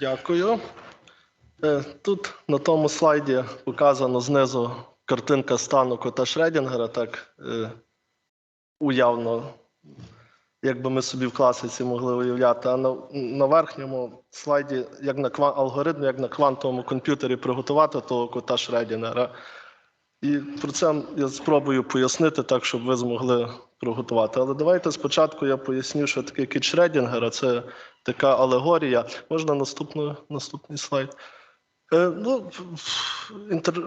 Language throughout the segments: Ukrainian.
Дякую. Е, Тут на тому слайді показано знизу картинка стану кота Шредінгера, так е, уявно, як би ми собі в класиці могли уявляти. А на, на верхньому слайді, як на алгоритм, як на квантовому комп'ютері приготувати того кота Шредінгера. І про це я спробую пояснити так, щоб ви змогли приготувати. Але давайте спочатку я поясню, що таке кіт Шредінгера. Це така алегорія. Можна наступну, наступний слайд. Е, ну, інтер...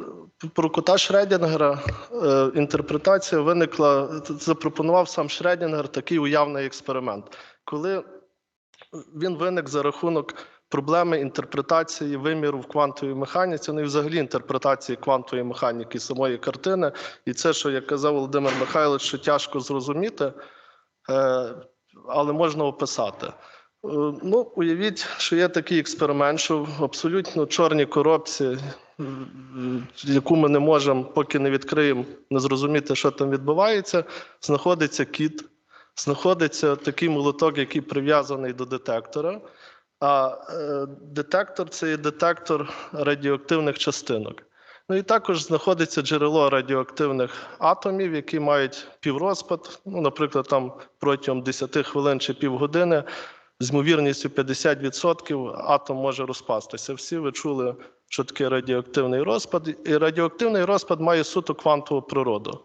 Про кота Шредінгера е, інтерпретація виникла, запропонував сам Шредінгер такий уявний експеримент, коли він виник за рахунок проблеми інтерпретації виміру в квантовій механіці, ну і взагалі інтерпретації квантової механіки самої картини. І це, що як казав Володимир Михайлович, що тяжко зрозуміти, е, але можна описати. Е, Ну, уявіть, що є такий експеримент, що в абсолютно чорній коробці, е, яку ми не можемо, поки не відкриємо, не зрозуміти, що там відбувається, знаходиться кіт, знаходиться такий молоток, який прив'язаний до детектора. А е, детектор це є детектор радіоактивних частинок. Ну і також знаходиться джерело радіоактивних атомів, які мають піврозпад. Ну, наприклад, там протягом 10 хвилин чи півгодини з ймовірністю 50% атом може розпастися. Всі ви чули, що таке радіоактивний розпад, і радіоактивний розпад має суто квантову природу.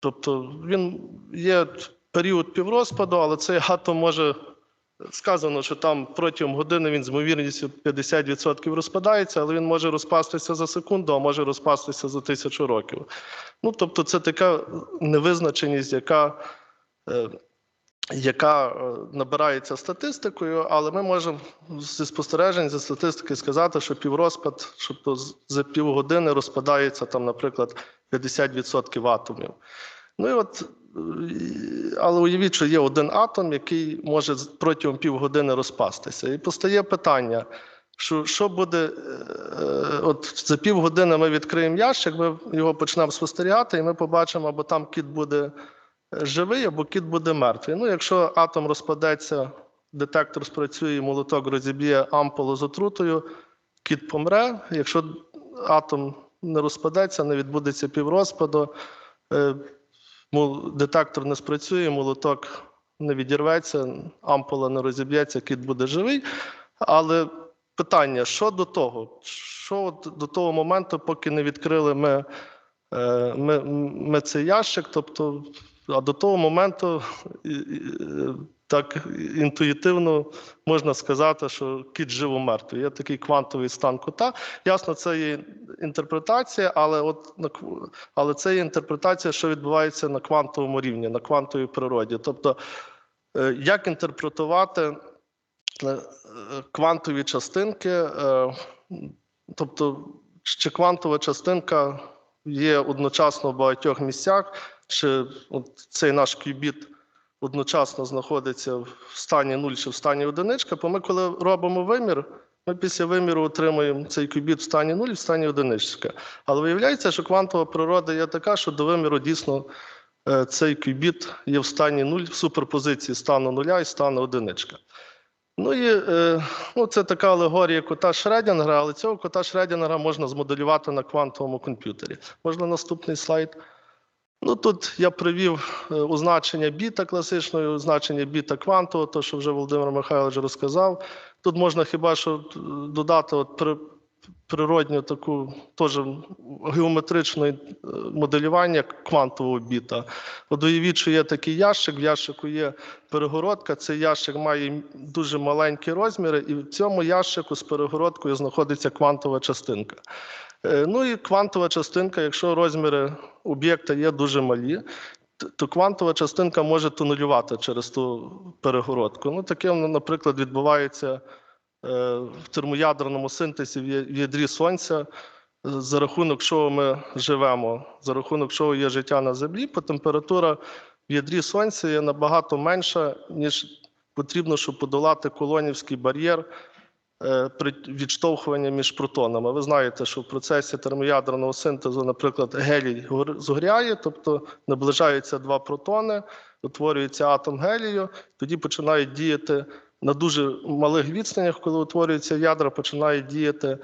Тобто він є період піврозпаду, але цей атом може сказано, що там протягом години він з ймовірністю 50% розпадається, але він може розпастися за секунду, а може розпастися за тисячу років. Ну тобто, це така невизначеність, яка. е, яка е, набирається статистикою, але ми можемо зі спостережень зі статистики сказати, що піврозпад, що за півгодини розпадається там, наприклад, 50% атомів. Ну і от, але уявіть, що є один атом, який може протягом півгодини розпастися. І постає питання. Що, що буде, е, от за півгодини ми відкриємо ящик, ми його почнемо спостерігати, і ми побачимо, або там кіт буде живий, або кіт буде мертвий. Ну, якщо атом розпадеться, детектор спрацює, молоток розіб'є ампулу з отрутою, кіт помре. Якщо атом не розпадеться, не відбудеться піврозпаду, е, детектор не спрацює, молоток не відірветься, ампула не розіб'ється, кіт буде живий. Але питання: що до того? Що до того моменту, поки не відкрили ми, е, ми, ми цей ящик, тобто, а до того моменту так інтуїтивно можна сказати, що кіт живо мертвий. Є такий квантовий стан кота. Ясно, це є інтерпретація, але от але це є інтерпретація, що відбувається на квантовому рівні, на квантовій природі. Тобто, е, як інтерпретувати е, квантові частинки, е, тобто, чи квантова частинка є одночасно в багатьох місцях, чи от цей наш кюбіт одночасно знаходиться в стані 0 чи в стані одиничка, бо ми, коли робимо вимір, ми після виміру отримуємо цей кюбіт в стані 0 в стані одиничка. Але виявляється, що квантова природа є така, що до виміру дійсно е, цей кюбіт є в стані 0 в суперпозиції стану 0 і стану одиничка. Ну і е, ну, це така алегорія кота Шредінгера, але цього кота Шредінгера можна змоделювати на квантовому комп'ютері. Можна наступний слайд. Ну тут я привів е, означення біта класичної, означення біта квантового, то що вже Володимир Михайлович розказав. Тут можна хіба що е, додати от при, природню таку теж геометричне е, моделювання квантового біта. От уявіть, що є такий ящик, в ящику є перегородка. Цей ящик має дуже маленькі розміри, і в цьому ящику з перегородкою знаходиться квантова частинка. Ну і квантова частинка, якщо розміри об'єкта є дуже малі, то квантова частинка може тунулювати через ту перегородку. Ну, таке, ну, наприклад, відбувається е, в термоядерному синтезі в ядрі Сонця, за рахунок чого ми живемо, за рахунок чого є життя на Землі, бо температура в ядрі Сонця є набагато менша, ніж потрібно, щоб подолати колонівський бар'єр відштовхування між протонами. Ви знаєте, що в процесі термоядерного синтезу, наприклад, гелій гор- згоряє, тобто наближаються два протони, утворюється атом гелію, тоді починають діяти на дуже малих відстанях, коли утворюються ядра, починають діяти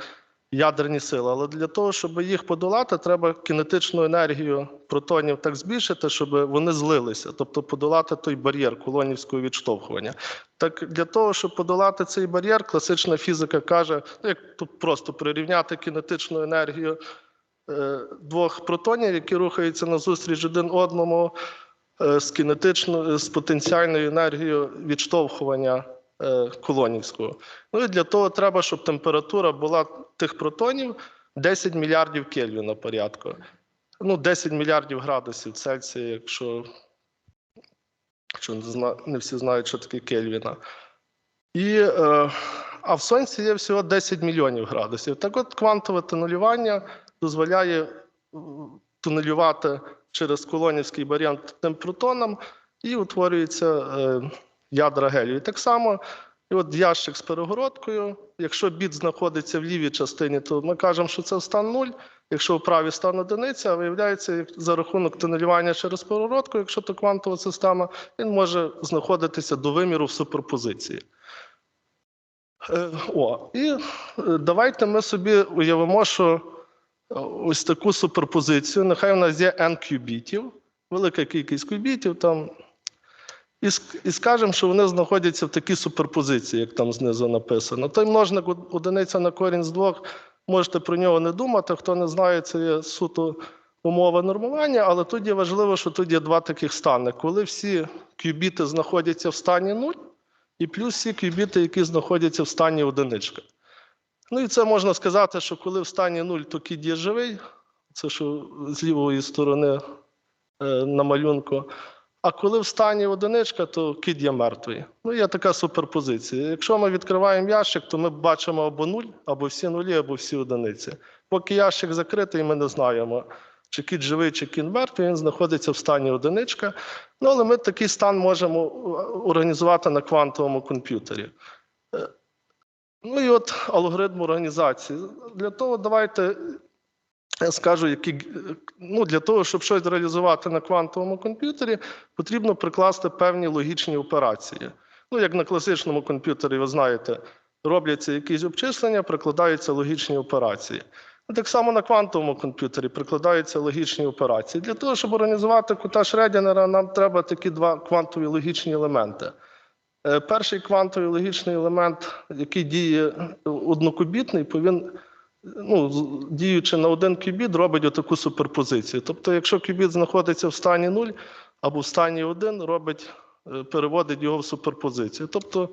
ядерні сили. Але для того, щоб їх подолати, треба кінетичну енергію протонів так збільшити, щоб вони злилися, тобто подолати той бар'єр колонівського відштовхування. Так для того, щоб подолати цей бар'єр, класична фізика каже, ну, як тут просто прирівняти кінетичну енергію е, двох протонів, які рухаються назустріч один одному е, з кінетичною з потенціальною енергією відштовхування колонівського. Ну і для того треба, щоб температура була тих протонів 10 мільярдів Кельвіна порядку. Ну, 10 мільярдів градусів Цельсія, якщо, якщо не, всі знають, що таке Кельвіна. І, е, а в Сонці є всього 10 мільйонів градусів. Так от квантове тунелювання дозволяє м, тунелювати через колонівський бар'єр тим протоном і утворюються е, ядра гелію. І так само, і от ящик з перегородкою. Якщо біт знаходиться в лівій частині, то ми кажемо, що це стан 0. Якщо в правій стан одиниця, виявляється, за рахунок тунелювання через перегородку, якщо то квантова система, він може знаходитися до виміру в суперпозиції. Е, О, і е, давайте ми собі уявимо, що е, ось таку суперпозицію. Нехай у нас є n кюбітів, велика кількість кюбітів там. І, і скажемо, що вони знаходяться в такій суперпозиції, як там знизу написано. Той множник од- одиниця на корінь з двох, можете про нього не думати. Хто не знає, це є суто умова нормування, але тут є важливо, що тут є два таких стани. Коли всі кюбіти знаходяться в стані 0, і плюс всі кюбіти, які знаходяться в стані одиничка. Ну і це можна сказати, що коли в стані 0, то кід є живий, це що з лівої сторони е, на малюнку. А коли в стані одиничка, то кід є мертвий. Ну, є така суперпозиція. Якщо ми відкриваємо ящик, то ми бачимо або нуль, або всі нулі, або всі одиниці. Поки ящик закритий, ми не знаємо, чи кід живий, чи кід мертвий, він знаходиться в стані одиничка. Ну, але ми такий стан можемо е, організувати на квантовому комп'ютері. Е, Ну і от алгоритм організації. Для того давайте я скажу, які ну, для того, щоб щось реалізувати на квантовому комп'ютері, потрібно прикласти певні логічні операції. Ну, як на класичному комп'ютері, ви знаєте, робляться якісь обчислення, прикладаються логічні операції. Так само на квантовому комп'ютері прикладаються логічні операції. Для того, щоб організувати кута Шредінера, нам треба такі два квантові логічні елементи. Е, Перший квантовий логічний елемент, який діє однокубітний, повинен ну, діючи на один кюбіт, робить отаку суперпозицію. Тобто, якщо кюбіт знаходиться в стані 0 або в стані 1, робить, е, переводить його в суперпозицію. Тобто,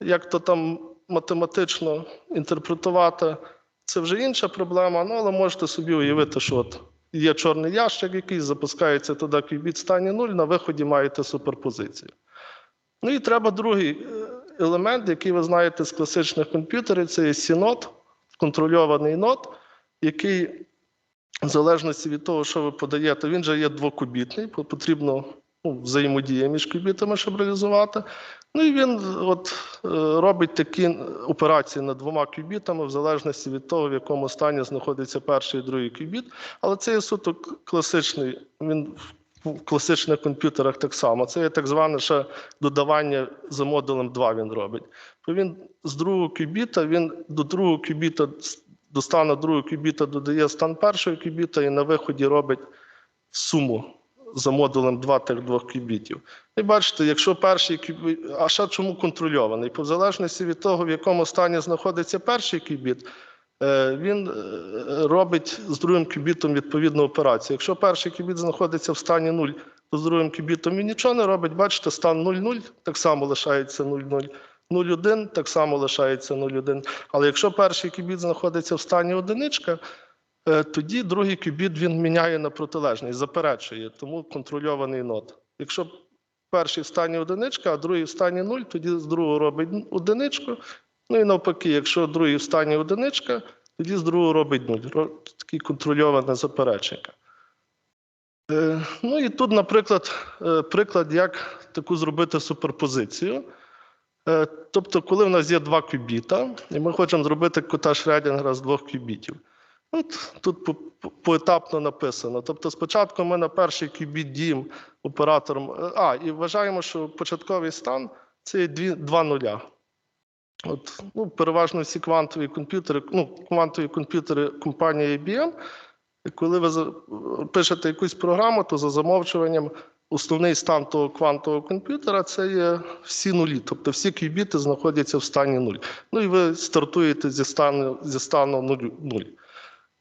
як то там математично інтерпретувати, це вже інша проблема, ну, але можете собі уявити, що от є чорний ящик, який запускається туди кюбіт в стані 0, на виході маєте суперпозицію. Ну і треба другий е, елемент, який ви знаєте з класичних комп'ютерів, це є сінод, контрольований нод, який в залежності від того, що ви подаєте, він же є двокубітний, потрібно ну, взаємодія між кубітами, щоб реалізувати. Ну і він от, е, робить такі операції над двома кубітами, в залежності від того, в якому стані знаходиться перший і другий кубіт. Але це є суто класичний, він в класичних комп'ютерах так само. Це є так зване ще додавання за модулем 2 він робить. То він з другого кюбіта, він до другого кюбіта, до стану другого кюбіта додає стан першого кюбіта і на виході робить суму за модулем 2 тих двох кюбітів. І бачите, якщо перший кюбіт, а ще чому контрольований? По залежності від того, в якому стані знаходиться перший кюбіт, він е, робить з другим кюбітом відповідну операцію. Якщо перший кюбіт знаходиться в стані 0, то з другим кюбітом він нічого не робить. Бачите, стан 0,0 так само лишається 0,0. 0,1 так само лишається 0,1. Але якщо перший кюбіт знаходиться в стані одиничка, е, тоді другий кюбіт він міняє на протилежний, заперечує, тому контрольований нод. Якщо перший в стані одиничка, а другий в стані 0, тоді з другого робить одиничку. Ну і навпаки, якщо другий в стані одиничка, тоді з другого робить 0. Ро- Такий контрольоване заперечення. Е, Ну і тут, наприклад, е, приклад, як таку зробити суперпозицію. Е, Тобто, коли в нас є два кюбіта, і ми хочемо зробити кота Шредінгера з двох кюбітів. От тут по- по- поетапно написано. Тобто, спочатку ми на перший кюбіт діємо оператором. А, і вважаємо, що початковий стан це є дві, два нуля. От, ну, переважно всі квантові комп'ютери, ну, квантові комп'ютери компанії IBM, коли ви пишете якусь програму, то за замовчуванням основний стан того квантового комп'ютера це є всі нулі, тобто всі кюбіти знаходяться в стані нуль. Ну і ви стартуєте зі стану, зі стану нуль.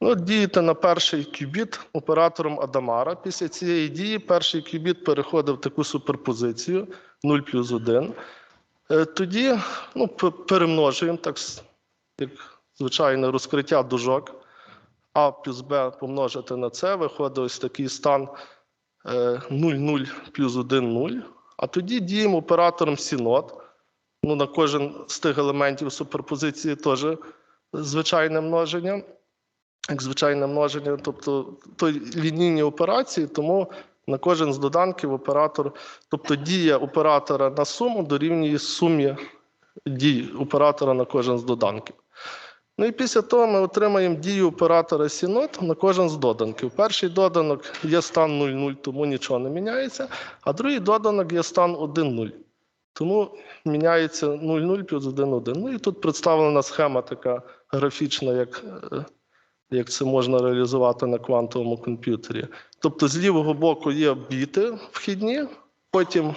Ну, дієте на перший кюбіт оператором Адамара. Після цієї дії перший кюбіт переходить в таку суперпозицію 0 плюс 1. Е, Тоді ну, перемножуємо, так як звичайне розкриття дужок. А плюс Б помножити на С, виходить ось такий стан е, 0, 0 плюс 1, 0. А тоді діємо оператором сінод. Ну, на кожен з тих елементів суперпозиції теж звичайне множення, як звичайне множення, тобто то лінійні операції, тому на кожен з доданків оператор, тобто дія оператора на суму дорівнює сумі дій оператора на кожен з доданків. Ну і після того ми отримаємо дію оператора сінод на кожен з доданків. Перший доданок є стан 0,0, тому нічого не міняється, а другий доданок є стан 1,0. Тому міняється 0,0 плюс 1,1. Ну і тут представлена схема така графічна, як, е, як це можна реалізувати на квантовому комп'ютері. Тобто з лівого боку є біти вхідні, потім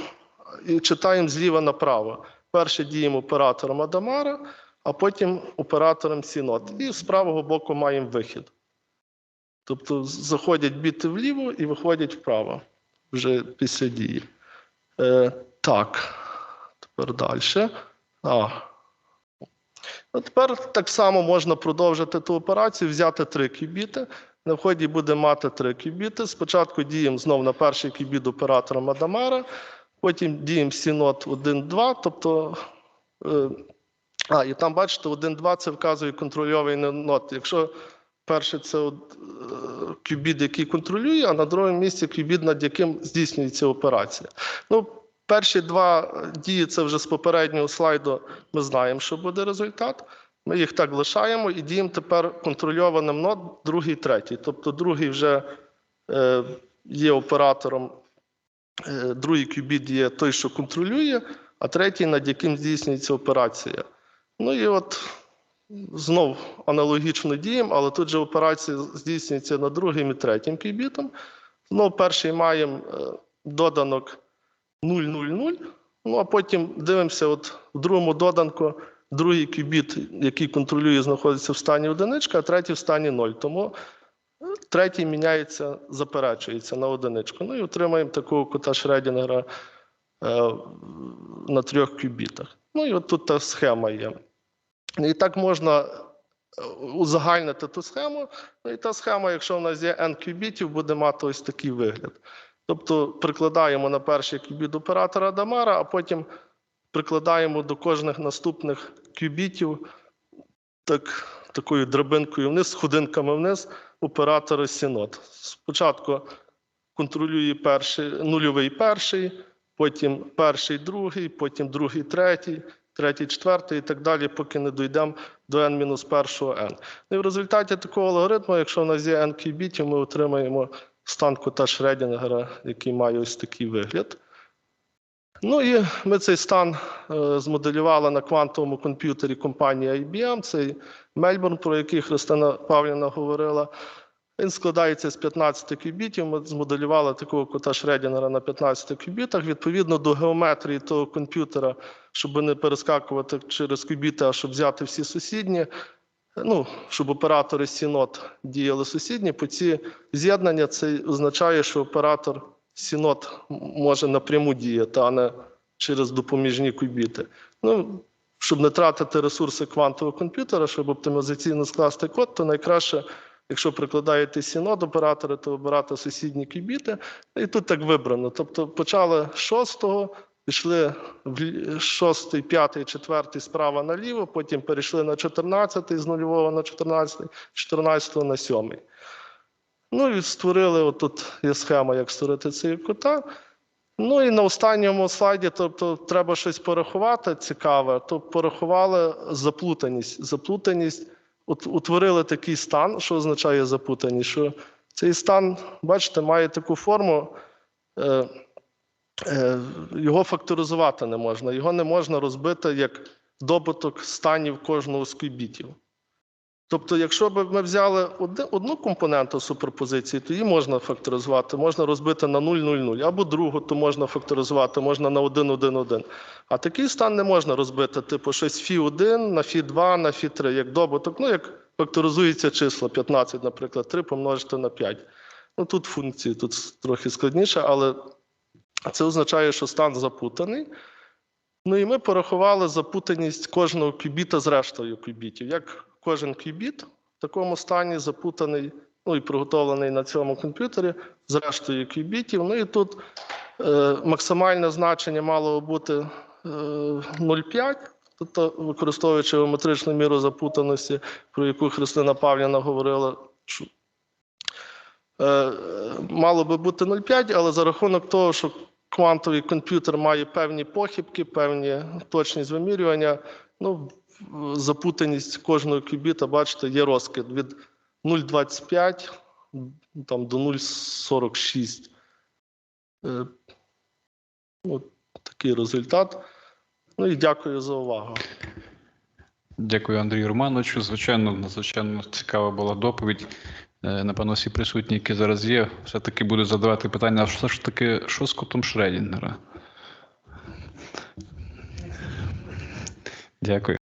читаємо зліва направо. Перше діємо оператором Адамара, а потім оператором Сінод. І з правого боку маємо вихід. Тобто заходять біти вліво і виходять вправо вже після дії. Е, так, тепер далі. Ну, тепер так само можна продовжити ту операцію, взяти три кюбіти. На вході буде мати три кюбіти. Спочатку діємо знов на перший кюбіт оператором Адамара, потім діємо сінод 1-2, тобто. Е, а, і там, бачите, 1-2 це вказує контрольований нот. Якщо перший це е, який контролює, а на другому місці кюбіт, над яким здійснюється операція. Ну, перші два дії це вже з попереднього слайду. Ми знаємо, що буде результат. Ми їх так лишаємо і діємо тепер контрольованим нот, другий, третій. Тобто другий вже е, є оператором, е, другий кюбіт є той, що контролює, а третій, над яким здійснюється операція. Ну і от знов аналогічно діємо, але тут же операція здійснюється над другим і третім кюбітом. Знов перший маємо е, доданок 0,00, ну а потім дивимося, от в другому доданку другий кюбіт, який контролює, знаходиться в стані одиничка, а третій в стані 0. Тому третій міняється, заперечується на одиничку. Ну і отримаємо такого кота Шредінгера е, на трьох кюбітах. Ну і от тут та схема є. І так можна е, узагальнити ту схему. Ну і та схема, якщо в нас є n кюбітів, буде мати ось такий вигляд. Тобто прикладаємо на перший кюбіт оператора Дамара, а потім прикладаємо до кожних наступних кюбітів так, такою драбинкою вниз, сходинками вниз оператора Сінод. Спочатку контролює перший, нульовий перший, потім перший другий, потім другий третій, третій, четвертий і так далі, поки не дійдемо до n-1 n. І в результаті такого алгоритму, якщо в нас є n кюбітів, ми отримаємо стан кота Шредінгера, який має ось такий вигляд. Ну і ми цей стан е, змоделювали на квантовому комп'ютері компанії IBM, цей Мельбурн, про який Христина Павлівна говорила. Він складається з 15 кюбітів. Ми змоделювали такого кота Шредінгера на 15 кюбітах. Відповідно до геометрії того комп'ютера, щоб не перескакувати через кюбіти, а щоб взяти всі сусідні. Ну, щоб оператори Сінод діяли сусідні, по ці з'єднання це означає, що оператор Сінод може напряму діяти, а не через допоміжні кубіти. Ну, щоб не тратити ресурси квантового комп'ютера, щоб оптимізаційно скласти код, то найкраще, якщо прикладаєте Сінод оператори, то обирати сусідні кубіти. І тут так вибрано. Тобто почали з шостого, пішли в лі- шостий, п'ятий, четвертий справа наліво, потім перейшли на 14 з нульового на 14, 14 на 7. Ну і створили, отут є схема, як створити цей кота. Ну і на останньому слайді, тобто треба щось порахувати цікаве, то порахували заплутаність. Заплутаність от, утворили такий стан, що означає заплутаність, що цей стан, бачите, має таку форму. Е, його факторизувати не можна. Його не можна розбити як добуток станів кожного з кубітів. Тобто, якщо б ми взяли одну компоненту суперпозиції, то її можна факторизувати, можна розбити на 0, 0, 0, або другу, то можна факторизувати, можна на 1, 1, 1. А такий стан не можна розбити, типу щось фі 1 на фі 2 на фі 3, як добуток, ну як факторизується число 15, наприклад, 3 помножити на 5. Ну тут функції тут трохи складніше, але це означає, що стан запутаний. Ну і ми порахували запутаність кожного кюбіта з рештою кюбітів. Як кожен кюбіт в такому стані запутаний, ну і приготовлений на цьому комп'ютері з рештою кюбітів. Ну і тут е, максимальне значення мало бути е, 0,5, тобто використовуючи геометричну міру запутаності, про яку Христина Павлівна говорила. що, е, Мало би бути 0,5, але за рахунок того, що квантовий комп'ютер має певні похибки, певні точність вимірювання. Ну, запутаність кожного кюбіта, бачите, є розкид від 0,25 там, до 0,46. Е, такий результат. Ну і дякую за увагу. Дякую, Андрію Романовичу. Звичайно, надзвичайно цікава була доповідь. Е, Напевно, всі присутні, які зараз є, все-таки будуть задавати питання, а що ж таки, що з котом Шредінгера? Дякую.